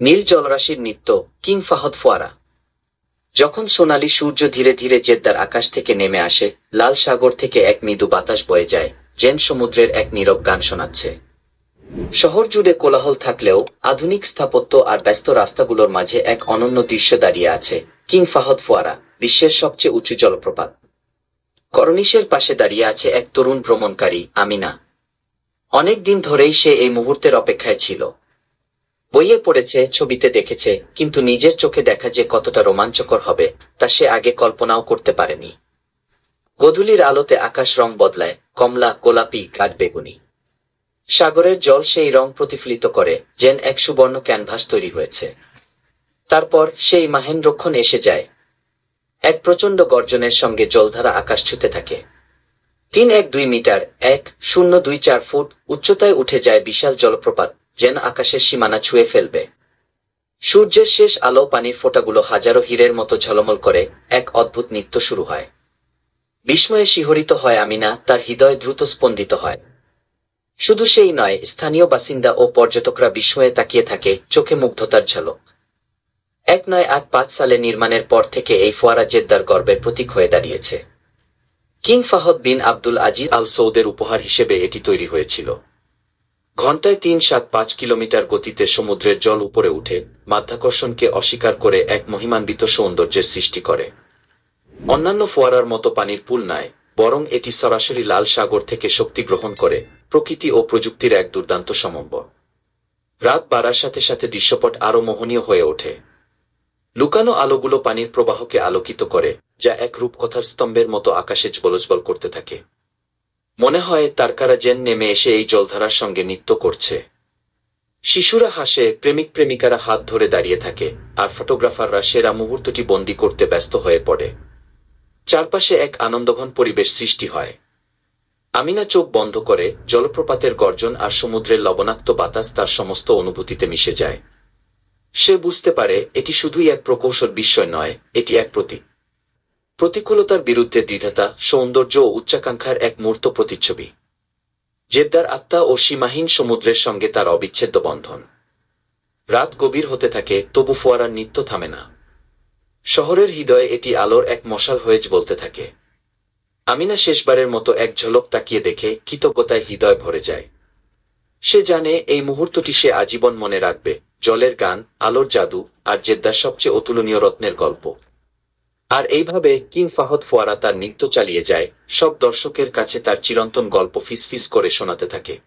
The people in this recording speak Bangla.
নীল জলরাশির নিত্য কিং ফাহদ ফোয়ারা। যখন সোনালী সূর্য ধীরে ধীরে জেদ্দার আকাশ থেকে নেমে আসে, লাল সাগর থেকে এক মৃদু বাতাস বয়ে যায় জেন সমুদ্রের এক নীরব গান শোনাচ্ছে। শহর জুড়ে কোলাহল থাকলেও আধুনিক স্থাপত্য আর ব্যস্ত রাস্তাগুলোর মাঝে এক অনন্য দৃশ্য দাঁড়িয়ে আছে, কিং ফাহদ ফোয়ারা, বিশ্বের সবচেয়ে উঁচু জলপ্রপাত। করনিশের পাশে দাঁড়িয়ে আছে এক তরুণ ভ্রমণকারী, আমিনা। অনেক দিন ধরেই সে এই মুহূর্তের অপেক্ষায় ছিল। বইয়ে পড়েছে, ছবিতে দেখেছে, কিন্তু নিজের চোখে দেখা যে কতটা রোমাঞ্চকর হবে, তা সে আগে কল্পনাও করতে পারেনি। গধূলির আলোতে আকাশ রং বদলায়, কমলা, গোলাপি, গাঢ় বেগুনি। সাগরের জল সেই রং প্রতিফলিত করে, যেন এক সুবর্ণ ক্যানভাস তৈরি হয়েছে। তারপর সেই মাহেন্দ্রক্ষণ এসে যায়। এক প্রচণ্ড গর্জনের সঙ্গে জলধারা আকাশ ছুতে থাকে। তিন এক দুই মিটার, এক শূন্য দুই চার ফুট, উচ্চতায় উঠে যায় বিশাল জলপ্রপাত। যেন আকাশের সীমানা ছুঁয়ে ফেলবে। সূর্যের শেষ আলো পানির ফোঁটাগুলো হাজারো হীরের মতো ঝলমল করে এক অদ্ভুত নৃত্য শুরু হয়। বিস্ময়ে শিহরিত হয় আমিনা, তার হৃদয় দ্রুত স্পন্দিত হয়। শুধু সেই নয়, স্থানীয় বাসিন্দা ও পর্যটকরা বিস্ময়ে তাকিয়ে থাকে চোখে মুগ্ধতার ঝলক। এক নয় আট পাঁচ সালে নির্মাণের পর থেকে এই ফোয়ারা জেদ্দার গর্বের প্রতীক হয়ে দাঁড়িয়েছে। King Fahd bin Abdul Aziz Al সৌদের উপহার হিসেবে এটি তৈরি হয়েছিল। ঘন্টায় তিন সাত পাঁচ কিলোমিটার গতিতে সমুদ্রের জল উপরে উঠে মাধ্যাকর্ষণকে অস্বীকার করে এক মহিমান্বিত সৌন্দর্যের সৃষ্টি করে। অন্যান্য ফোয়ারার মতো পানির পুল নয় বরং এটি সরাসরি লাল সাগর থেকে শক্তি গ্রহণ করে, প্রকৃতি ও প্রযুক্তির এক দুর্দান্ত সমন্বয় রাত বাড়ার সাথে সাথে দৃশ্যপট আরও মোহনীয় হয়ে ওঠে। লুকানো আলোগুলো পানির প্রবাহকে আলোকিত করে, যা এক রূপকথার স্তম্ভের মতো আকাশে বলজবল করতে থাকে। মনে হয় তারকারা জেন নেমে এসে এই জলধারার সঙ্গে নৃত্য করছে। শিশুরা হাসে, প্রেমিক প্রেমিকারা হাত ধরে দাঁড়িয়ে থাকে, আর ফটোগ্রাফাররা সেরা মুহূর্তটি বন্দি করতে ব্যস্ত হয়ে পড়ে। চারপাশে এক আনন্দঘন পরিবেশ সৃষ্টি হয়। আমিনা চোখ বন্ধ করে জলপ্রপাতের গর্জন আর সমুদ্রের লবণাক্ত বাতাস তার সমস্ত অনুভূতিতে মিশে যায়। সে বুঝতে পারে, এটি শুধুই এক প্রকৌশল বিস্ময় নয়, এটি এক প্রতীক। প্রতিকূলতার বিরুদ্ধে দ্বিধাতা সৌন্দর্য ও উচ্চাকাঙ্ক্ষার এক মূর্ত প্রতিচ্ছবি। জেদ্দার আত্মা ও সীমাহীন সমুদ্রের সঙ্গে তার অবিচ্ছেদ্য বন্ধন। রাত গভীর হতে থাকে, তবু ফোয়ারার নিত্য থামে না। শহরের হৃদয়ে এটি আলোর এক মশাল হয়ে বলতে থাকে। আমিনা শেষবারের মতো এক ঝলক তাকিয়ে দেখে কৃতজ্ঞতায় হৃদয় ভরে যায়। সে জানে এই মুহূর্তটি সে আজীবন মনে রাখবে, জলের গান, আলোর জাদু আর জেদ্দার সবচেয়ে অতুলনীয় রত্নের গল্প। আর এইভাবে কিং ফাহদ ফোয়ারা তার নৃত্য চালিয়ে যায়। সব দর্শকের কাছে তার চিরন্তন গল্প ফিসফিস করে শোনাতে থাকে।